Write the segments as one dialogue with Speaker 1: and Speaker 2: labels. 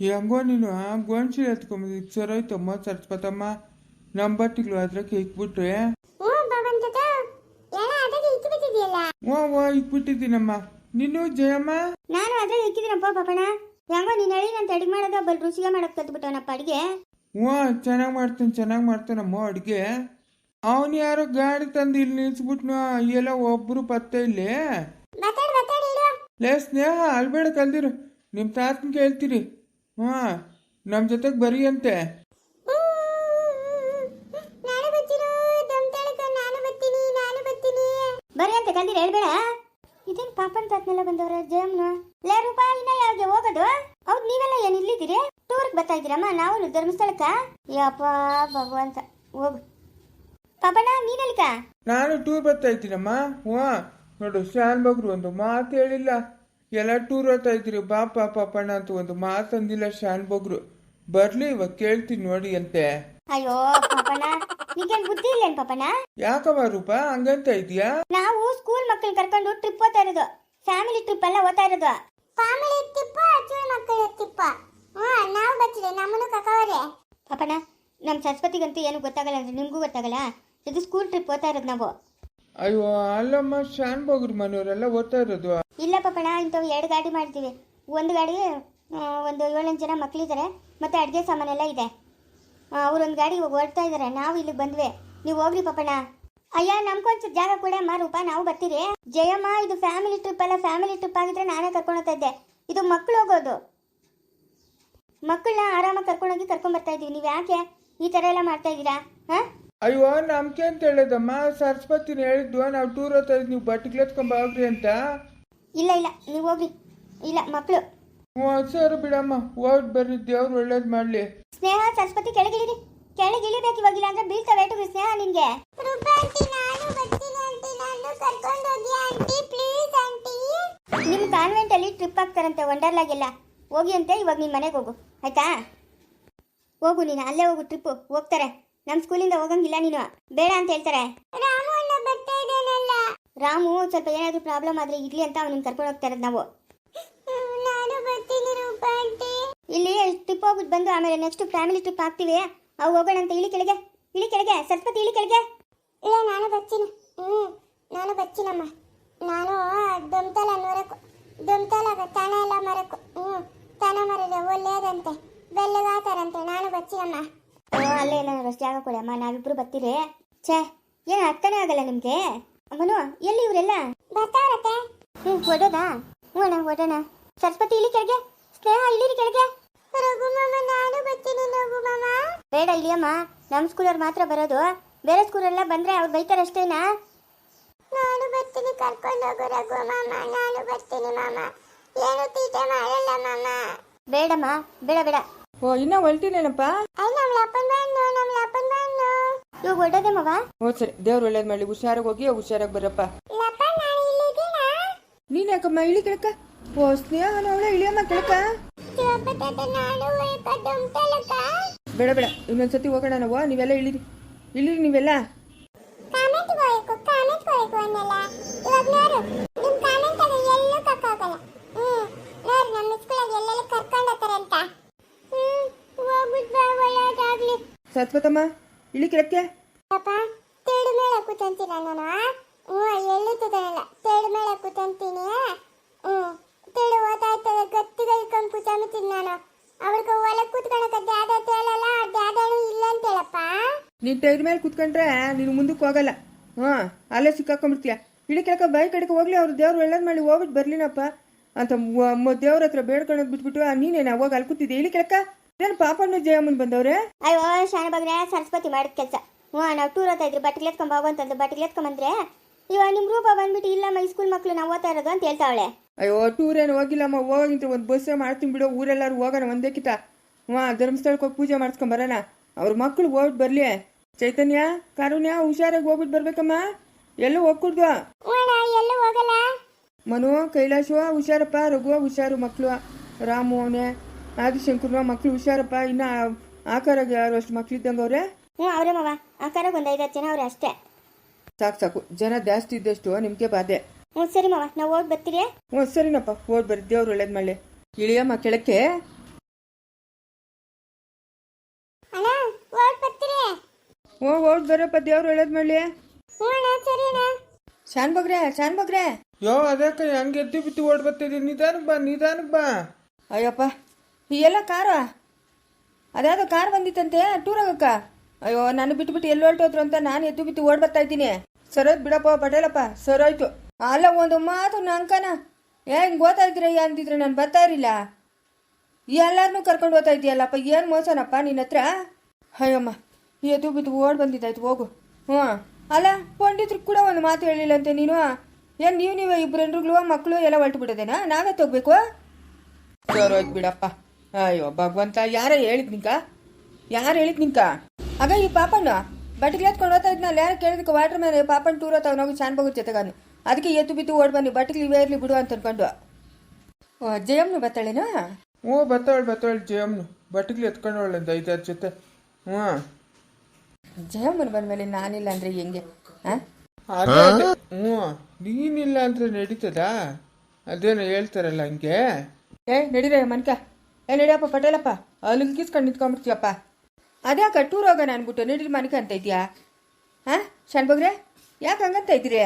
Speaker 1: ಹೆಂಗೋ ನೀನು ಗೋಣ್ಸಿ ಎತ್ಕೊಂಬಂದು ಸರೋಯ್ತಮ್ಮ ಸರ್ಸ್ಪತಮ್ಮ ನಮ್ಮ ಬಟ್ಟಿಗಳು ಇಕ್ಬಿಟ್ರೆ
Speaker 2: ಅದಕ್ಕೆ ಬಿಟ್ಟಿದೆಯಲ್ಲ
Speaker 1: ಓ ಓ ಇಕ್ಬಿಟ್ಟಿದ್ದೀನಮ್ಮ ನೀನು ಜಯಮ್ಮ
Speaker 2: ನಾನು ಅದ್ರಾಗ ಇಕ್ಕಿದ್ದೀನಪ್ಪ ಪಾಪಣ ಹೆಂಗೋ ನೀನು ಹೇಳಿ ನಾನು ತಡಿ ಮಾಡೋದು ಬಲ್ ರುಚಿಗೆ ಮಾಡಕ್ ಕಲ್ತ್ಬಿಟ್ಟವನಪ್ಪ ಅಡಿಗೆ
Speaker 1: ಹ್ಞೂ ಚೆನ್ನಾಗಿ ಮಾಡ್ತೀನಿ ಚೆನ್ನಾಗಿ ಮಾಡ್ತಾನಮ್ಮ ಅಡುಗೆ ಅವನು ಯಾರೋ ಗಾಡಿ ತಂದು ಇಲ್ಲಿ ನಿಲ್ಸ್ಬಿಟ್ನು ಎಲ್ಲ ಒಬ್ರು ಪತ್ತೆ ಇಲ್ಲಿ ಲೇ ಸ್ನೇಹ ಅಲ್ಬೇಡ ಕಲ್ದಿರು ನಿಮ್ಮ ತಾತನ ಕೇಳ್ತೀರಿ ಹಾಂ ನಮ್ಮ ಜೊತೆಗೆ ಬರೀ ಅಂತೆ.
Speaker 2: ನಾನು ಬರ್ತೀನಿ ದಮ್ ತಳಕ ನಾನು ಬರ್ತೀನಿ ನಾನು ಬರ್ತೀನಿ. ಬರೀ ಅಂತ ಕಲ್ದಿರ ಹೇಳ್ಬೇಡ. ಇದೇನ್ ಪಾಪನ್ ತಾತ್ನೆಲ್ಲ ಬಂದವ್ರ ಜಯಮ್ನ? ಲೇ ರೂಪಾ ಇನ್ನ ಯಾವಾಗ ಹೋಗೋದು? ಹೌದ್ ನೀವೆಲ್ಲ ಏನ್ ಇಲ್ಲಿದ್ದೀರಿ? ಟೂರ್ಗೆ ಬರ್ತಾ ಇದ್ದೀರಮ್ಮ ನಾವು ಧರ್ಮಸ್ಥಳಕ್ಕ? ಯಪ್ಪ ಭಗವಂತ ಹೋಗು. ಪಾಪಣ್ಣ ನೀನೆಲ್ಕ
Speaker 1: ನಾನು ಟೂರ್ ಬರ್ತಾ ಇದ್ದೀನಮ್ಮ. ಹ್ಞೂ ನೋಡು ಶಾನ್ ಬಗ್ರು ಒಂದು ಮಾತು ಹೇಳಿಲ್ಲ. ಎಲ್ಲ ಟೂರ್ ಹೋಗ್ತಾ ಬಾ ಬಾಪ ಪಾಪಣ್ಣ ಅಂತ ಒಂದು ಮಾತಂದಿಲ್ಲ ಶಾನ್ ಬೋಗ್ರು. ಬರ್ಲಿ ಇವಾಗ ಕೇಳ್ತೀನಿ ನೋಡಿ ಅಂತೆ.
Speaker 2: ಅಯ್ಯೋ ಪಾಪಣ್ಣ. ನಿಗೇನ್ ಬುದ್ಧಿ ಇಲ್ಲೇನ್ ಪಾಪಣ್ಣ?
Speaker 1: ಯಾಕವ ರೂಪ? ಹಂಗಂತ ಇದೀಯಾ
Speaker 2: ನಾವು ಸ್ಕೂಲ್ ಮಕ್ಕಳು ಕರ್ಕೊಂಡು ಟ್ರಿಪ್ ಹೋಗ್ತಾ ಇರೋದು. ಫ್ಯಾಮಿಲಿ ಟ್ರಿಪ್ ಎಲ್ಲ ಹೋಗ್ತಾ ಇರೋದು. ಫ್ಯಾಮಿಲಿ ಟ್ರಿಪ್ ಅಜ್ಜಿ ಮಕ್ಕಳು ಟ್ರಿಪ್ ಹಾ ನಾವು ಬರ್ತೀವಿ ನಮ್ಮನ್ನು ಕಕ್ಕವರೆ ಪಾಪಣ್ಣ ನಮ್ಮ ಸರಸ್ವತಿಗಂತೂ ಏನು ಗೊತ್ತಾಗಲ್ಲ ಅಂದ್ರೆ ನಿಮಗೂ ಗೊತ್ತಾಗಲ್ಲ. ಇದು ಸ್ಕೂಲ್ ಟ್ರಿಪ್ ಹೋಗ್ತಾ ಇರೋದು ನಾವು.
Speaker 1: ಅಯ್ಯೋ, ಅಲ್ಲಮ್ಮ, ಶಾನ್ ಬೋಗ್ರ ಮನೆಯವರೆಲ್ಲ ಓದ್ತಾ ಇರೋದು.
Speaker 2: ಇಲ್ಲ ಪಪ್ಪಣ ಇಂಥವು ಎರಡು ಗಾಡಿ ಮಾಡ್ತೀವಿ ಒಂದು ಗಾಡಿ ಒಂದು ಏಳೆಂಟು ಜನ ಮಕ್ಕಳಿದ್ದಾರೆ ಮತ್ತೆ ಅಡುಗೆ ಸಾಮಾನೆಲ್ಲ ಇದೆ. ಅವ್ರೊಂದು ಗಾಡಿ ಇವಾಗ ಹೊರಡ್ತಾ ಇದ್ದಾರೆ ನಾವು ಇಲ್ಲಿಗೆ ಬಂದ್ವಿ. ನೀವು ಹೋಗ್ರಿ ಪಪ್ಪಣ ಅಯ್ಯ ನಮ್ಗೊಂಚೂರು ಜಾಗ ಕೂಡ ಮಾರೂಪ ರೂಪ, ನಾವು ಬರ್ತೀರಿ. ಜಯಮ್ಮ, ಇದು ಫ್ಯಾಮಿಲಿ ಟ್ರಿಪ್ ಅಲ್ಲ ಫ್ಯಾಮಿಲಿ ಟ್ರಿಪ್ ಆಗಿದ್ರೆ ನಾನೇ ಕರ್ಕೊಂಡು ಇದ್ದೆ. ಇದು ಮಕ್ಕಳು ಹೋಗೋದು. ಮಕ್ಕಳನ್ನ ಆರಾಮಾಗಿ ಕರ್ಕೊಂಡೋಗಿ ಕರ್ಕೊಂಡ್ ಬರ್ತಾ ಇದೀವಿ ನೀವು ಯಾಕೆ ಈ ಥರ ಎಲ್ಲ ಮಾಡ್ತಾ ಇದ್ದೀರಾ? ಹಾಂ?
Speaker 1: ಅಯ್ಯೋ ನಮ್ಗೆ ಅಂತ ಹೇಳದಮ್ಮ? ಸರಸ್ವತಿನ ಹೇಳಿದ್ದು ನಾವು ಟೂರ್ ಹೋಗ್ತಾ ನೀವು ಬಟ್ಟೆ ಹೋಗ್ರಿ ಅಂತ.
Speaker 2: ಇಲ್ಲ ಇಲ್ಲ ನೀವು ಹೋಗ್ರಿ. ಇಲ್ಲ ಮಕ್ಕಳು
Speaker 1: ಹ್ಞೂ ಸರಿ ಬಿಡಮ್ಮ ಹೋಗಿ ಬರ್ರಿ ದೇವ್ರು ಒಳ್ಳೇದು ಮಾಡಲಿ.
Speaker 2: ಸ್ನೇಹ ಸರಸ್ವತಿ ಕೆಳಗಿಳಿರಿ ಕೆಳಗಿಳಿಬೇಕು ಇವಾಗಿಲ್ಲ ಅಂದ್ರೆ ಬೀಳ್ತಾ ವೇಟು ಸ್ನೇಹ ನಿನ್ಗೆ. ನಿಮ್ಮ ಕಾನ್ವೆಂಟ್ ಅಲ್ಲಿ ಟ್ರಿಪ್ ಆಗ್ತಾರಂತೆ ವಂಡರ್ಲಾಗೆಲ್ಲ. ಹೋಗಿ ಅಂತೆ ಇವಾಗ ನಿನ್ ಮನೆಗೆ ಹೋಗು. ಆಯ್ತಾ? ಹೋಗು ನೀನು ಅಲ್ಲೇ ಹೋಗು ಟ್ರಿಪ್ ಹೋಗ್ತಾರೆ. ನಮ್ ಸ್ಕೂಲಿಂದ ಹೋಗಂಗಿಲ್ಲ ನೀನು. ಬೇಡ ಅಂತ ಹೇಳ್ತಾರೆ. ರಾಮು ಸ್ವಲ್ಪ ಏನಾದ್ರು ಪ್ರಾಬ್ಲಮ್ ಆದ್ರೆ ಇರ್ಲಿ ಅಂತ ಅವ್ನಿಗೆ ಕರ್ಕೊಂಡು ಹೋಗ್ತಾ ಇರೋದು ನಾವು. ಇಲ್ಲಿ ಟ್ರಿಪ್ ಹೋಗ್ಬಿಟ್ಟು ಬಂದು ಆಮೇಲೆ ನೆಕ್ಸ್ಟ್ ಫ್ಯಾಮಿಲಿ ಟ್ರಿಪ್ ಹಾಕ್ತಿವಿ. ಅವು ಹೋಗೋಣ ಅಂತ ಇಳಿ ಕೆಳಗೆ. ಇಳಿ ಕೆಳಗೆ ಸರಸ್ವತಿ ಇಳಿ ಕೆಳಗೆ. ಇಲ್ಲ ನಾನು ಬರ್ತೀನಿ. ಹ್ಞೂ ನಾನು ಬರ್ತೀನಮ್ಮ. ನಾನು ದೊಮ್ತಲ ನೋಡಕ್ಕು ದೊಮ್ತಲ ತಾನ ಎಲ್ಲ ಮರಕು. ಹ್ಞೂ ತಾನ ಮರದ ಒಳ್ಳೆಯದಂತೆ. ಬೆಲ್ಲಗಾತಾರಂತೆ. ನಾನು ಬರ್ತೀನಮ್ಮ. ಅಲ್ಲೇ ಇಲ್ಲ ಅಷ್ಟು ಜಾಗ ಕೊಡಿ ಅಮ್ಮ ನಾವಿಬ್ರು ಬರ್ತೀರಿ. ಛೇ ಏನು ಅರ್ಥನೇ ಆಗಲ್ಲ ನಿಮ್ಗೆ? ಅಮ್ಮನು ಎಲ್ಲಿ ಇವರೆಲ್ಲ? ಬರ್ತಾರತ್ತೆ ಹ್ಞೂ ಹೊಡೋದಾ ಹ್ಞೂ ಅಣ್ಣ ಹೊಡೋಣ ಸರಸ್ವತಿ ಇಲ್ಲಿ ಕೆಳಗೆ. ಸ್ನೇಹ ಇಲ್ಲಿ ಕೆಳಗೆ. ನಾನು ಬರ್ತೀನಿ ಬೇಡ ಇಳಿಯಮ್ಮ ನಮ್ಮ ಸ್ಕೂಲವ್ರು ಮಾತ್ರ ಬರೋದು. ಬೇರೆ ಸ್ಕೂಲೆಲ್ಲ ಬಂದ್ರೆ ಅವ್ರು ಬೈತಾರೆ ಅಷ್ಟೇನಾ? ನಾನು ಬರ್ತೀನಿ ಕರ್ಕೊಂಡು ಹೋಗು ರಘು ಮಾಮ ನಾನು ಬರ್ತೀನಿ ಮಾಮ. ಏನು ತೀಟೆ ಮಾಡಲ್ಲ ಮಾಮ. ಬೇಡಮ್ಮ ಬೇಡ ಬೇಡ.
Speaker 1: ಓ ಇನ್ನ ಹೊಲ್ತೀನೇನಪ್ಪ
Speaker 2: ಅಲ್ಲ ಅಪ್ಪನ್ ನಮ್ಮ ಅಪ್ಪನ್ ಇವಾಗ ಮವ
Speaker 1: ಹ್ಞೂ ಸರಿ ದೇವ್ರು ಒಳ್ಳೇದು ಮಾಡಲಿ ಹುಷಾರಾಗಿ ಹೋಗಿ ಹುಷಾರಾಗಿ ಬರಪ್ಪ.
Speaker 2: ಲಪ್ಪ ನಾನು ಇಲ್ಲಿದ್ದೀನಾ?
Speaker 1: ನೀನ್ ಯಾಕಮ್ಮ ಇಳಿ ಕೆಳಕ? ಓ ಸ್ನೇಹ ಅವಳ ಇಳಿಯಮ್ಮ ಕೆಳಕ?
Speaker 2: ನಾನು
Speaker 1: ಬೇಡ ಬೇಡ ಇನ್ನೊಂದ್ಸತಿ ಹೋಗೋಣ ನಾವು ನೀವೆಲ್ಲ ಇಳಿರಿ. ಇಳಿರಿ ನೀವೆಲ್ಲ.
Speaker 2: ಕಾಮೆಂಟ್ ಹೋಯ್ಕು ಕಾಮೆಂಟ್ ಹೋಯ್ಕು ಅನ್ನಲ್ಲ. ಇವಾಗ ನೋಡು ನಿಮ್ ಕಾಮೆಂಟ್ ಎಲ್ಲೂ ಕಕ್ಕಾಗಲ್ಲ ಹ್ಮ್ ನೋಡು ನಮ್ಮ ಸ್ಕೂಲಾಗ ಎಲ್ಲೆಲ್ಲ ಕರ್ಕೊಂಡು ಹೋಗ್ತಾರೆ ಅಂತ. ಹ್ಮ್ ಹೋಗ್ಬಿಟ್ ಬಾ
Speaker 1: ಸತ್ವತಮ್ಮ ಇಳಿ ಕೆಳಕ್ಕೆ
Speaker 2: ಪಾಪ ತೇಡು ಮೇಳ ಕೂತಂತೀನ ನಾನು ಹ್ಞೂ ತದನಲ್ಲ ತೇಡು ಮೇಳ ಕೂತಂತೀನಿ ಹ್ಞೂ ತೇಡು ಓದಾಯ್ತದೆ ಗತ್ತಿಗೆ ಇಟ್ಕೊಂಡು ಕೂತಂತೀನಿ ನಾನು. ಅವಳಿಗೆ ಒಳಗೆ ಕೂತ್ಕೊಳಕ ಡ್ಯಾಡ ತೇಳಲ್ಲ ಡ್ಯಾಡನು ಇಲ್ಲ ಅಂತೇಳಪ್ಪ.
Speaker 1: ನೀನ್ ಟೈರ್ ಮೇಲೆ ಕುತ್ಕೊಂಡ್ರೆ ನೀನು ಮುಂದಕ್ಕೆ ಹೋಗಲ್ಲ. ಹ್ಞೂ ಅಲ್ಲೇ ಸಿಕ್ಕಾಕೊಂಡ್ಬಿಡ್ತೀಯ? ಇಳಿ ಕೆಳಕ ಬೈ ಕಡೆಗೆ ಹೋಗ್ಲಿ ಅವ್ರು ದೇವ್ರು ಒಳ್ಳೇದು ಮಾಡಿ ಹೋಗ್ಬಿಟ್ಟು ಬರ್ಲಿನಪ್ಪ. ಅಂತ ದೇವ್ರ ಹತ್ರ ಬೇಡ್ಕೊಳ್ಳೋದು ಬಿಟ್ಬಿಟ್ಟು ನೀನೇನ ಹೋಗಿ ಅಲ್ಲಿ ಕೂತಿದ್ದೆ ಇಳಿ ಕೆಳಕ ಏನು ಪಾಪಣ್ಣು ಜಯಮ್ಮನ್ ಬಂದವ್ರೆ?
Speaker 2: ಅಯ್ಯೋ ಶಾನಬಾಗ್ರೆ ಸರಸ್ವತಿ ಮಾಡಿದ ಕೆಲಸ. ಹ್ಞೂ ನಾವು ಟೂರ್ ಓದ್ತಾ ಇದ್ರಿ ಬಟ್ಟೆ ಎತ್ಕೊಂಡ್ ಹೋಗು ಅಂತಂದು ಬಟ್ಟಿಗೆ ಎತ್ಕೊಂಬಂದ್ರೆ ಇವಾಗ ನಿಮ್ಮ ರೂಪ ಬಂದ್ಬಿಟ್ಟು ಇಲ್ಲಮ್ಮ ಈ ಸ್ಕೂಲ್ ಮಕ್ಕಳು ನಾವು ಓದ್ತಾ ಇರೋದು ಅಂತ ಹೇಳ್ತಾವಳೆ.
Speaker 1: ಅಯ್ಯೋ ಟೂರ್ ಏನು ಹೋಗಿಲ್ಲಮ್ಮ ಹೋಗಿಂತ ಒಂದು ಬಸ್ ಮಾಡ್ತೀನಿ ಬಿಡು. ಊರೆಲ್ಲರೂ ಹೋಗೋಣ ಒಂದೇ ಕಿತ. ಹ್ಞೂ ಧರ್ಮಸ್ಥಳಕ್ಕೆ ಹೋಗಿ ಪೂಜೆ ಮಾಡ್ಸ್ಕೊಂಡ್ ಬರೋಣ. ಅವ್ರ ಮಕ್ಕಳು ಹೋಗ್ಬಿಟ್ಟು ಬರಲಿ. ಚೈತನ್ಯ ಕಾರುಣ್ಯ ಹುಷಾರಾಗಿ ಹೋಗ್ಬಿಟ್ಟು ಬರ್ಬೇಕಮ್ಮ. ಎಲ್ಲೂ ಹೋಗ್ಕೊಡ್ದು.
Speaker 2: ಎಲ್ಲೂ ಹೋಗಲ್ಲ?
Speaker 1: ಮನು ಕೈಲಾಶು ಹುಷಾರಪ್ಪ ರಘು ಹುಷಾರು ಮಕ್ಕಳು ರಾಮು ಅವನೇ. ಆದಿ ಶಂಕರ್ವ ಮಕ್ಳು ಹುಷಾರಪ್ಪ ಇನ್ನ ಆಕಾರಾಗ ಯಾರು ಅಷ್ಟು ಮಕ್ಳು ಇದ್ದಂಗ ಅವ್ರೆ?
Speaker 2: ಹ್ಞೂ ಅವರೇ ಮಾವ. ಆಕಾರಾಗ ಒಂದು ಐದಾರು ಜನ ಅವ್ರೆ ಅಷ್ಟೇ.
Speaker 1: ಸಾಕು ಸಾಕು. ಜನ ಜಾಸ್ತಿ ಇದ್ದಷ್ಟು ನಿಮಗೆ ಬಾಧೆ.
Speaker 2: ಹ್ಞೂ ಸರಿ ಮಾವ. ನಾವು ಓದ್ ಬರ್ತೀರಿ
Speaker 1: ಹ್ಞೂ ಸರಿನಪ್ಪ. ಓದ್ ಬರ್ರಿ. ದೇವ್ರು ಒಳ್ಳೇದು ಮಾಡಲಿ. ಇಳಿಯ ಮಕ್ಕಳಕ್ಕೆ ಓ ಓದ್ ಬರಪ್ಪ. ದೇವ್ರು ಒಳ್ಳೇದು ಮಾಡಲಿ. ಶಾನ್ ಬಗ್ರೆ ಶಾನ್ ಬಗ್ರೆ.
Speaker 3: ಯೋ ಅದಕ್ಕೆ ಹಂಗೆ ಎದ್ದು ಬಿತ್ತು ಓಡ್ ಬರ್ತಿದ್ದೀನಿ ನಿಧಾನಕ್ಕೆ ಬಾ ನಿಧಾನಕ್ಕೆ ಬಾ.
Speaker 1: ಅಯ್ಯಪ್ಪ ಎಲ್ಲ ಕಾರ? ಅದ್ಯಾವುದೋ ಕಾರ್ ಬಂದಿತ್ತಂತೆ ಟೂರ್ ಹೋಗಕ್ಕ ಅಯ್ಯೋ, ನಾನು ಬಿಟ್ಬಿಟ್ಟು ಎಲ್ಲಿ ಹೊರಟೋದ್ರು ಅಂತ ನಾನು ಎದ್ದು ಬಿಟ್ಟು ಓಡ್ ಬರ್ತಾ ಇದ್ದೀನಿ. ಸರೋದ್ ಬಿಡಪ್ಪ, ಪಟೇಲಪ್ಪ ಸರೋಯ್ತು ಅಲ್ಲ, ಒಂದು ಮಾತು ನಂಕನ ಏ, ಹಿಂಗೆ ಓದ್ತಾ ಇದ್ದೀರಯ್ಯ ಅಂದಿದ್ರೆ ನಾನು ಬರ್ತಾ ಇರಲಿಲ್ಲ. ಎಲ್ಲರನ್ನೂ ಕರ್ಕೊಂಡು ಓದ್ತಾ ಇದೆಯಲ್ಲಪ್ಪ ಏನು ಮೋಸನಪ್ಪ ನಿನ್ನ ಹತ್ರ? ಅಯ್ಯಮ್ಮ, ಎದ್ದು ಬಿದ್ದು ಓಡ್ ಬಂದಿದ್ದಾಯ್ತು, ಹೋಗು. ಹ್ಞೂ. ಅಲ್ಲ, ಪಂಡಿತ್ರು ಕೂಡ ಒಂದು ಮಾತು ಹೇಳಿಲ್ಲಂತೆ ನೀನು. ಏನು ನೀವು, ನೀವೇ ಇಬ್ಬರು ಮಕ್ಕಳು ಎಲ್ಲ ಹೊರಟು ಬಿಡೋದೇನಾ? ನಾವೇ ತಗೋಬೇಕು? ಬಿಡಪ್ಪ. ಅಯ್ಯೋ ಭಗವಂತ ಯಾರ ಹೇಳಿದ್ ನಿಂಕ? ಯಾರು ಹೇಳಿದ್ ನಿಂಕ? ಆಗ ಈ ಪಾಪಣ್ಣ ಬಟ್ಟಿಗೆ ಎತ್ಕೊಂಡು ಹೋಗ್ತಾ ಇದ್ನಲ್ಲ ಯಾರು ಕೇಳಿದಕ್ಕೆ ವಾಟರ್ ಮ್ಯಾನ್ ಪಾಪಣ್ಣ ಟೂರ್ ಹೋಗ್ತಾವ ನಾವು ಚಾನ್ ಬಗುತ್ತೆ ಜೊತೆಗಾನು ಅದಕ್ಕೆ ಎತ್ತು ಬಿತ್ತು ಓಡ್ ಬನ್ನಿ ಬಟ್ಟಿಗೆ ಇವೇ ಇರಲಿ ಬಿಡು ಅಂತ ಅನ್ಕೊಂಡು. ಓ ಜಯಮ್ನು ಬತ್ತಾಳೇನಾ?
Speaker 3: ಓ ಬತ್ತಾಳ್ ಬತ್ತಾಳ್ ಜಯಮ್ನು. ಬಟ್ಟಿಗೆ ಎತ್ಕೊಂಡವಳೆ ಒಂದು ಐದಾರು ಜೊತೆ. ಹ್ಞೂ.
Speaker 1: ಜಯಮ್ಮನ ಬಂದ್ಮೇಲೆ ನಾನಿಲ್ಲ ಅಂದ್ರೆ ಹೆಂಗೆ? ಆ?
Speaker 3: ಹ್ಞೂ. ನೀನಿಲ್ಲ ಅಂದ್ರೆ ನಡೀತದಾ? ಅದೇನೋ ಹೇಳ್ತಾರಲ್ಲ ಹಂಗೆ.
Speaker 1: ಏ ನಡೀರ ಮನ್ಕ. ಏ ನಡಿಯಪ್ಪ ಪಟೇಲಪ್ಪ? ಅಲ್ಲಿ ಕಿಸ್ಕೊಂಡು ನಿಂತ್ಕೊಂಡ್ಬಿಡ್ತೀವಪ್ಪ ಅದ್ಯಾಕ ಟೂರ್ ಹೋಗೋಣ ಅನ್ಬಿಟ್ಟು ನಡೀರಿ ಮನಕ್ಕೆ ಅಂತ ಇದೆಯಾ? ಹಾಂ ಶಣ್ಬಗ್ರೆ ಯಾಕೆ ಹಂಗಂತ ಇದ್ದೀರಿ?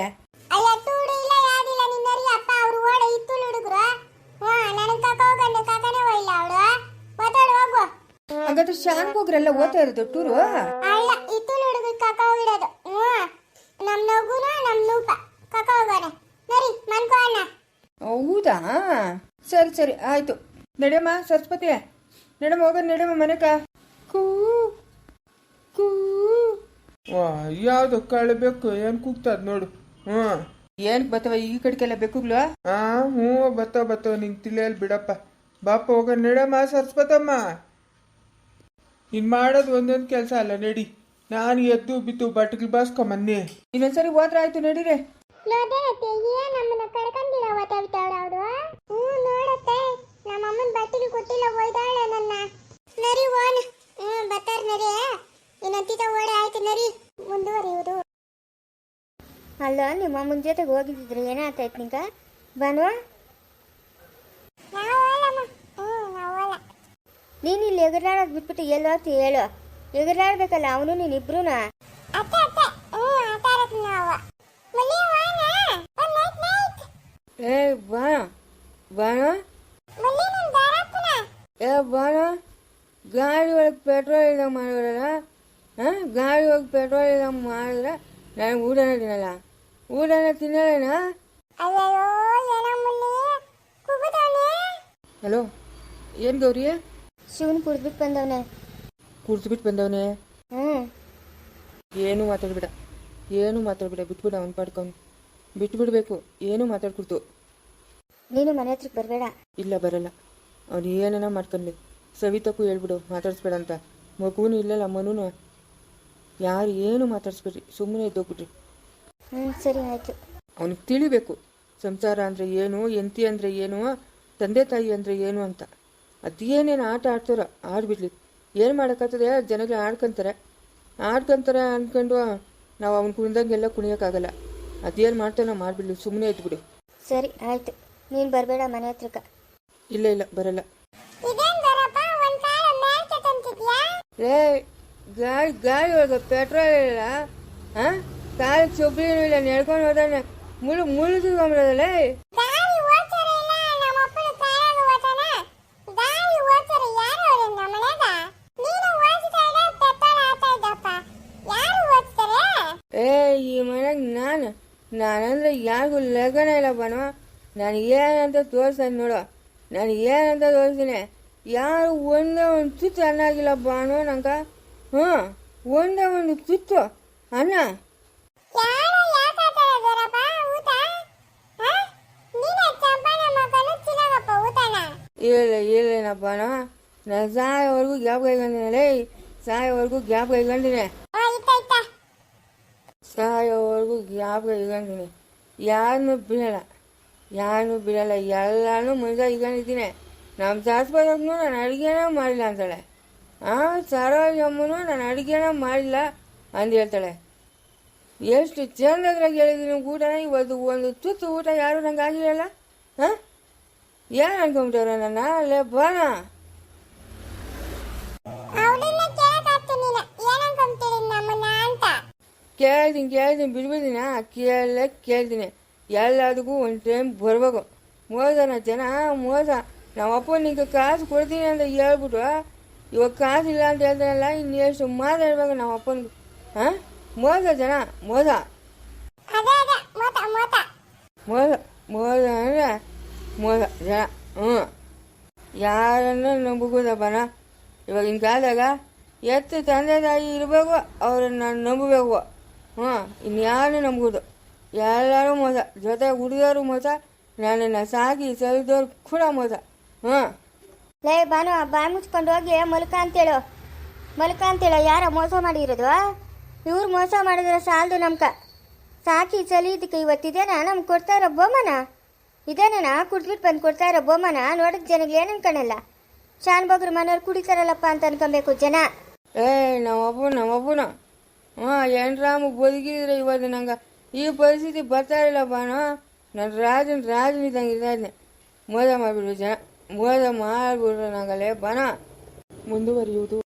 Speaker 1: ಹಾಗಾದ್ರೆ ಶಾನ್ ಹೋಗ್ರೆಲ್ಲ ಓದ್ತಾ ಇರೋದು ಟೂರು?
Speaker 2: ಅಲ್ಲ ಇತ್ತು ಹುಡುಗ ಕಕ ಹೋಗಿಡೋದು. ನಮ್ ನಗುನ ನಮ್ಮ ನೂಪ. ಕಕ ಹೋಗೋಣ ನರಿ ಮನ್ಕೋ ಅಣ್ಣ.
Speaker 1: ಹೌದಾ? ಸರಿ ಸರಿ ಆಯ್ತು. ನಡೆಯಮ್ಮ ಸರಸ್ವತಿ ನಡಮ್ಮ ಹೋಗೋಣ ನಡೆಯಮ್ಮ ಮನೆಕ. ಕೂ ಕೂ.
Speaker 3: ವಾ ಯಾವುದು ಕಳಬೇಕು ಏನು ಕೂಗ್ತದ ನೋಡು. ಹ್ಞೂ.
Speaker 1: ಏನಕ್ಕೆ ಬತ್ತವ ಈ ಕಡೆಗೆಲ್ಲ ಬೇಕುಗ್ಲು
Speaker 3: ಆ ಹ್ಞೂ ಬತ್ತವ ಬತ್ತವ ನಿಂಗೆ ತಿಳಿಯಲ್ಲ ಬಿಡಪ್ಪ. ಬಾಪ ಹೋಗ ನಡಮ್ಮ ಸರಸ್ವತಮ್ಮ. ನೀನು ಮಾಡೋದು ಒಂದೊಂದು ಕೆಲಸ ಅಲ್ಲ ನಡಿ. ನಾನು ಎದ್ದು ಬಿದ್ದು ಬಟ್ಟಿಗೆ ಬಾಸ್ಕೊಂಬನ್ನಿ
Speaker 1: ಇನ್ನೊಂದ್ಸರಿ ಹೋದ್ರೆ ಆಯ್ತು ನಡೀರಿ.
Speaker 2: ಏನ್ ನಮ್ಮನ್ನ ಒತ್ತಾಡ್ತಾವ್ರ ಅವರು? ಹ್ಞೂ ನೋಡತ್ತೆ. ನಮ್ಮ ಅಮ್ಮನ ಬಟ್ಟೆಗೆ ಕೊಟ್ಟಿಲ್ಲ ಒಯ್ದಾಳೆ ನನ್ನ. ನರಿ ಓನ್ ಹ್ಞೂ ಬತ್ತಾರ ನರಿ. ಇನ್ನಂತಿತ ಓಡೆ ಆಯ್ತು ನರಿ. ಮುಂದುವರಿಯುವುದು. ಅಲ್ಲ ನಿಮ್ಮ ಅಮ್ಮನ ಜೊತೆಗೆ ಹೋಗಿದ್ದಿದ್ರೆ ಏನಾಗ್ತಾಯ್ತು ನಿಂಗ? ಬನ್ವಾ ನೀನು ಇಲ್ಲಿ ಎಗರಾಡೋದು ಬಿಟ್ಬಿಟ್ಟು ಎಲ್ಲಿ ಹೋಗ್ತಿ ಹೇಳು. ಎಗರಾಡ್ಬೇಕಲ್ಲ ಅವನು ನೀನು ಇಬ್ರುನ?
Speaker 1: ಏ ಬಾ. ಬಾಣ ಏ ಬಾಣ. ಗಾಡಿ ಒಳಗೆ ಪೆಟ್ರೋಲ್ ಇಲ್ಲ ಮಾಡಿದ್ರಲ್ಲ ಹಾಂ ಗಾಡಿ ಒಳಗೆ ಪೆಟ್ರೋಲ್ ಇಲ್ಲ ಮಾಡಿದ್ರೆ ನನಗೆ ಊಟನೇ ತಿನ್ನಲ್ಲ. ಊಟನೇ ತಿನ್ನಲೇನಾ? ಹಲೋ ಏನು ಗೌರಿ?
Speaker 2: ಶಿವನ್ ಕುಡ್ದ್ಬಿಟ್ಟು ಬಂದವನೆ.
Speaker 1: ಕುಡ್ದ್ಬಿಟ್ಟು ಬಂದವನೇ?
Speaker 2: ಹ್ಮ್.
Speaker 1: ಏನು ಮಾತಾಡ್ಬಿಡ. ಏನು ಮಾತಾಡ್ಬಿಡ. ಬಿಟ್ಬಿಡ ಅವ್ನು ಪಾಡ್ಕೊಂಡು. ಬಿಟ್ಬಿಡ್ಬೇಕು. ಏನು ಮಾತಾಡ್ಕೊಡ್ತು
Speaker 2: ನೀನು ಮನೆ ಹತ್ರಕ್ಕೆ ಬರಬೇಡ.
Speaker 1: ಇಲ್ಲ ಬರಲ್ಲ. ಅವ್ನು ಏನೇನ ಮಾಡ್ಕೊಂಡ್ಲಿ ಸವಿತಕ್ಕೂ ಹೇಳ್ಬಿಡು ಮಾತಾಡಿಸ್ಬೇಡ ಅಂತ. ಮಗುನು ಇಲ್ಲಲ್ಲ ಅಮ್ಮನೂ ಯಾರು ಏನು ಮಾತಾಡಿಸ್ಬೇಡ್ರಿ ಸುಮ್ಮನೆ ಎದ್ದೋಗ್ಬಿಡ್ರಿ
Speaker 2: ಹ್ಞೂ ಸರಿ ಆಯಿತು.
Speaker 1: ಅವನಿಗೆ ತಿಳಿಬೇಕು. ಸಂಸಾರ ಅಂದರೆ ಏನು ಎಂತಿ ಅಂದರೆ ಏನು ತಂದೆ ತಾಯಿ ಅಂದರೆ ಏನು ಅಂತ. ಅದೇನೇನು ಆಟ ಆಡ್ತಾರೋ ಆಡ್ಬಿಡ್ಲಿ. ಏನು ಮಾಡೋಕ್ಕಾಗ್ತದೆ ಜನಗಳು ಆಡ್ಕೊಂತಾರೆ. ಆಡ್ಕೊಂತಾರೆ ಅಂದ್ಕೊಂಡು ನಾವು ಅವ್ನು ಕುಣಿದಂಗೆಲ್ಲ ಕುಣಿಯೋಕ್ಕಾಗಲ್ಲ. ಅದೇನು ಮಾಡ್ತಾನೋ ಮಾಡಿಬಿಡ್ಲಿ ಸುಮ್ಮನೆ ಎದ್ಬಿಡು
Speaker 2: ಸರಿ ಆಯ್ತು. ನೀನು ಬರಬೇಡ ಮನೆ ಹತ್ರಕ್ಕೆ.
Speaker 1: ಇಲ್ಲ ಇಲ್ಲ ಬರಲ್ಲ. ಲೇ ಗಾಡಿ ಗಾಡಿ ಒಳಗೆ ಪೆಟ್ರೋಲ್ ಇಲ್ಲ. ಹಾಂ ಕಾಲಿಗೆ ಚೊಬ್ರಿನೂ ಇಲ್ಲ ನೆಡ್ಕೊಂಡು ಹೋದಾನೆ. ಮುಳು ಮುಳು ತಗೊಂಬಿಡೋದಲ್ಲೇ ಏ ಈ ಮನೆಗೆ ನಾನು. ನಾನಂದ್ರೆ ಯಾರಿಗೂ ಲೆಗನೇ ಇಲ್ಲ ಬನೋ ನಾನು ಏನಂತ ತೋರಿಸ್ತಾನೆ ನೋಡು. ನಾನು ಏನಂತ ತೋರಿಸ್ತೀನಿ ಯಾರು ಒಂದೇ ಒಂದು ತುತ್ತು ಅನ್ನಾಗಿಲ್ಲಪ್ಪ ಅನ್ನೋ ನಂಗೆ. ಹ್ಞೂ ಒಂದೇ ಒಂದು ತುತ್ತು ಅನ್ನ. ಇಲ್ಲ ಇಲ್ಲೇನಪ್ಪ ನಾನು ಸಾಯೋವರೆಗೂ ಗ್ಯಾಪ್ ಕೈಗೊಂಡಿನಿ ಲೇ. ಸಾಯೋವರೆಗೂ ಗ್ಯಾಪ್ ಕೈಗೊಂಡಿನಿ. ಸಾಯೋವರೆಗೂ ಗ್ಯಾಪ್ ಕೈಗೊಂಡಿನಿ. ಯಾರನ್ನೂ ಬಿಡಲ್ಲ. ಯಾರನ್ನೂ ಬಿಡಲ್ಲ ಎಲ್ಲಾನು ಮುಂದೆ ಈಗಿದ್ದೀನಿ ನಮ್ಮ ಶಾಸ್ತ್ರದವ್ನು ನಾನು ಅಡುಗೆನೇ ಮಾಡಿಲ್ಲ ಅಂತಾಳೆ. ಹಾಂ ಸರೋಜಮ್ಮನು ನಾನು ಅಡುಗೆನೇ ಮಾಡಿಲ್ಲ ಅಂದು ಹೇಳ್ತಾಳೆ. ಎಷ್ಟು ಚಂದದ್ರಾಗ ಹೇಳಿದ್ದೀನಿ ಊಟನ ಇವತ್ತು ಒಂದು ತುತ್ತು ಊಟ ಯಾರು ನಂಗೆ ಆಗಿರಲ್ಲ? ಹಾಂ? ಏನು ಅನ್ಕೊಂಬಿಟ್ಟವ್ರ ನನ್ನ? ಅಲ್ಲೇ
Speaker 2: ಬಾನ.
Speaker 1: ಕೇಳ್ತೀನಿ ಕೇಳ್ತೀನಿ ಬಿಡ್ಬಿಡ್ತೀನ ಕೇಳಲೇ ಕೇಳ್ತೀನಿ ಎಲ್ಲದಕ್ಕೂ ಒಂದು ಟೈಮ್ ಬರ್ಬೇಕು. ಮೋಸನ ಜನ ಮೋಸ ನಮ್ಮ ಅಪ್ಪ ನಿಂಗೆ ಕಾಸು ಕೊಡ್ತೀನಿ ಅಂತ ಹೇಳ್ಬಿಟ್ಟು ಇವಾಗ ಕಾಸು ಇಲ್ಲ ಅಂತ ಹೇಳ್ತಾನಲ್ಲ ಇನ್ನು ಎಷ್ಟು ಮಾತಾಡ್ಬೇಕು ನಮ್ಮ ಅಪ್ಪನಿಗೆ. ಹಾಂ ಮೋಸ ಜನ ಮೋಸ ಮೋಸ ಮೋಸ ಅಂದರೆ ಮೋಸ ಜನ. ಹ್ಞೂ ಯಾರನ್ನ ನಂಬುವುದಪ್ಪನ ಇವಾಗಿನ ಕಾಲದಾಗ ಎತ್ತು ತಂದೆ ತಾಯಿ ಇರಬೇಕು ಅವ್ರನ್ನ ನಾನು ನಂಬಬೇಕು ಹ್ಞೂ ಇನ್ಯಾರು ನಂಬುದು ಎಲ್ಲರೂ ಮೋಸ ಜೊತೆ ಹುಡುಗರು ಮೋಸ ನನ್ನನ್ನು ಸಾಗಿ ಸರಿದವ್ರು ಕೂಡ ಮೋಸ ಹ್ಞೂ
Speaker 2: ಲೇ ಬಾನು ಬಾಯಿ ಮುಚ್ಕೊಂಡು ಹೋಗಿ ಮಲ್ಕ ಅಂತೇಳು. ಮಲ್ಕ ಅಂತೇಳು ಯಾರ ಮೋಸ ಮಾಡಿರೋದು? ಇವ್ರು ಮೋಸ ಮಾಡಿದ್ರೆ ಸಾಲದು ನಮ್ಕ. ಸಾಕಿ ಚಲಿದಕ್ಕೆ ಇವತ್ತಿದೇನಾ? ನಮ್ಗೆ ಕೊಡ್ತಾ ಇರೋ ಬೋಮನ ಇದೇನೇನಾ ಕುಡ್ದ್ಬಿಟ್ಟು ಬಂದು ಕೊಡ್ತಾ ಇರೋ ಬೋಮನ ನೋಡಿದ ಜನಗಳು ಏನು ಅನ್ಕೊಳಲ್ಲ ಶಾನ್ ಬಗ್ರು ಮನೆಯವ್ರು ಕುಡಿತಾರಲ್ಲಪ್ಪ ಅಂತ ಅನ್ಕೊಬೇಕು ಜನ.
Speaker 1: ಏ ನಮ್ಮಪ್ಪ ನಮ್ಮಪ್ಪನ. ಹಾಂ ಏನ್ರಾಮ ಬದುಕಿದ್ರೆ ಇವತ್ತು ನಂಗೆ ಈ ಪರಿಸ್ಥಿತಿ ಬರ್ತಾ ಇಲ್ಲ ಬಾನು ನನ್ನ ರಾಜನ ರಾಜನಿದ್ದಂಗೆ ಇದ್ದಾನೆ ಮೋದ ಮಾಡಿಬಿಡು ಜನ. ಮೋದ ಮಾಡಿಬಿಡ್ರು ನಂಗಲ್ಲೇ ಬನ ಮುಂದುವರಿಯುವುದು.